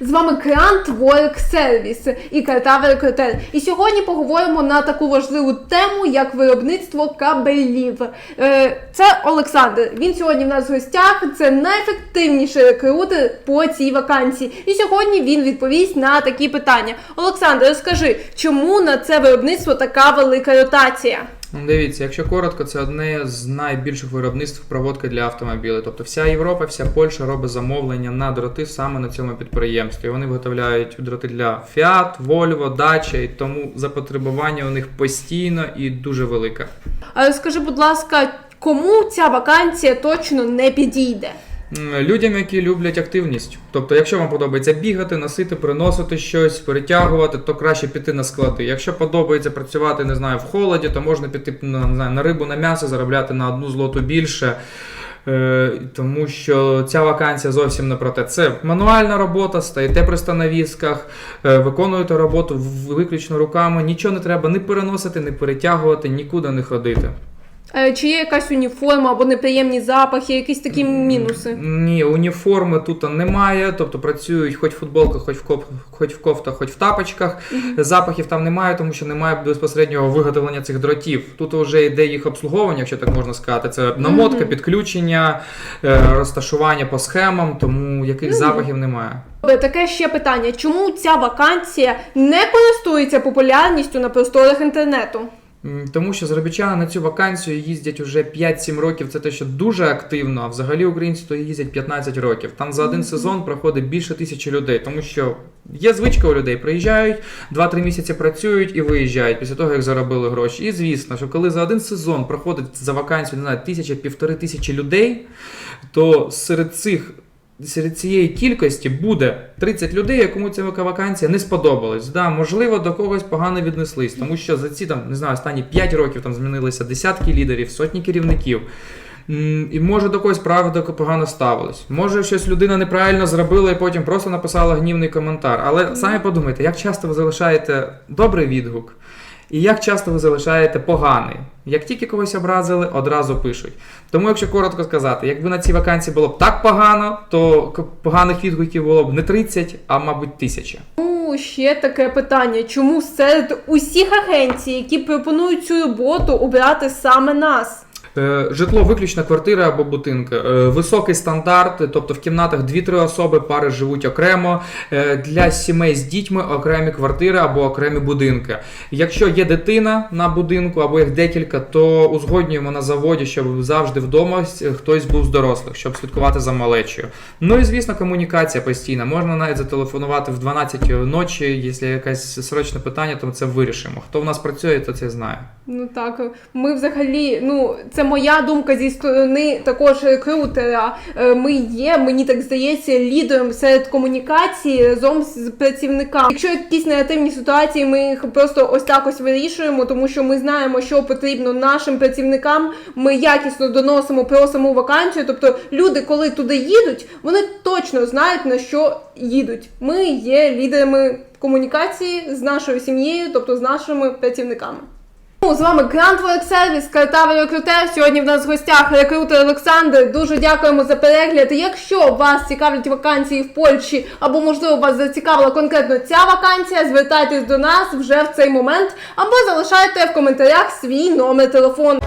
З вами Grant Work Service і Картаве Рекрутер. І сьогодні поговоримо на таку важливу тему, як виробництво кабелів. Е, Це Олександр. Він сьогодні в нас в гостях. Це найефективніший рекрутер по цій вакансії. І сьогодні він відповість на такі питання. Олександр, розкажи, чому на це виробництво така велика ротація? Ну, Дивіться, якщо коротко, це одне з найбільших виробництв проводки для автомобілів. Тобто вся Європа, вся Польща робить замовлення на дроти саме на цьому підприємстві. Вони виготовляють дроти для Fiat, Volvo, Dacia, і тому запотребування у них постійно і дуже велике. А розкажи, будь ласка, кому ця вакансія точно не підійде? Людям, які люблять активність. Тобто, якщо вам подобається бігати, носити, приносити щось, перетягувати, то краще піти на склади. Якщо подобається працювати, не знаю, в холоді, то можна піти на, не знаю, на рибу, на м'ясо, заробляти на одну злоту більше. Е, тому що ця вакансія зовсім не про те. Це мануальна робота, стоїте при становісках, е, виконуєте роботу виключно руками, нічого не треба ні переносити, ні перетягувати, нікуди не ходити. Е, Чи є якась уніформа або неприємні запахи, якісь такі мінуси? Ні, уніформи тут немає, тобто працюють хоч в футболках, хоч в коп, хоч в кофтах, хоч в тапочках. Запахів там немає, тому що немає безпосереднього виготовлення цих дротів. Тут вже йде їх обслуговування, якщо так можна сказати. Це намотка, підключення, е, розташування по схемам, тому яких запахів немає. Таке ще питання: чому ця вакансія не користується популярністю на просторах інтернету? Тому що заробітчани на цю вакансію їздять уже 5-7 років. Це те, що дуже активно. А взагалі українці то їздять 15 років. Там за один сезон проходить більше тисячі людей, тому що є звичка у людей, приїжджають, 2-3 місяці працюють і виїжджають після того, як заробили гроші. І звісно, що коли за один сезон проходить за вакансію не знаю, тисяча півтори тисячі людей, то серед цих. Серед цієї кількості буде 30 людей, якому ця вакансія не сподобалась. Да, можливо, до когось погано віднеслись, тому що за ці там не знаю, останні 5 років там змінилися десятки лідерів, сотні керівників. І може до когось правда погано ставилось. Може, щось людина неправильно зробила і потім просто написала гнівний коментар. Але самі подумайте, як часто ви залишаєте добрий відгук, і як часто ви залишаєте поганий. Як тільки когось образили, одразу пишуть. Тому, якщо коротко сказати, якби на цій вакансії було б так погано, то поганих відгуків було б не 30, а мабуть тисяча. Ну, ще таке питання: чому серед усіх агенцій, які пропонують цю роботу, обрати саме нас? Е, Житло виключно квартира або будинки. Е, Високий стандарт, тобто в кімнатах 2-3 особи, пари живуть окремо. Е, Для сімей з дітьми окремі квартири або окремі будинки. Якщо є дитина на будинку або їх декілька, то узгоднюємо на заводі, щоб завжди вдома хтось був з дорослих, щоб слідкувати за малечою. Ну і звісно, комунікація постійна. Можна навіть зателефонувати в 12 ночі, якщо якесь срочне питання, то це вирішимо. Хто в нас працює, то це знає. Ну так, ми взагалі, ну це моя думка зі сторони також рекрутера. Е, Ми є, мені так здається, лідером серед комунікації разом з працівниками. Якщо якісь негативні ситуації, ми їх просто ось так ось вирішуємо, тому що ми знаємо, що потрібно нашим працівникам. Ми якісно доносимо про саму вакансію. Тобто, люди, коли туди їдуть, вони точно знають на що їдуть. Ми є лідерами комунікації з нашою сім'єю, тобто з нашими працівниками. Ну, з вами Work Service, картавий рекрутер. Сьогодні в нас в гостях рекрутер Олександр. Дуже дякуємо за перегляд. Якщо вас цікавлять вакансії в Польщі, або можливо вас зацікавила конкретно ця вакансія, звертайтесь до нас вже в цей момент, або залишайте в коментарях свій номер телефону.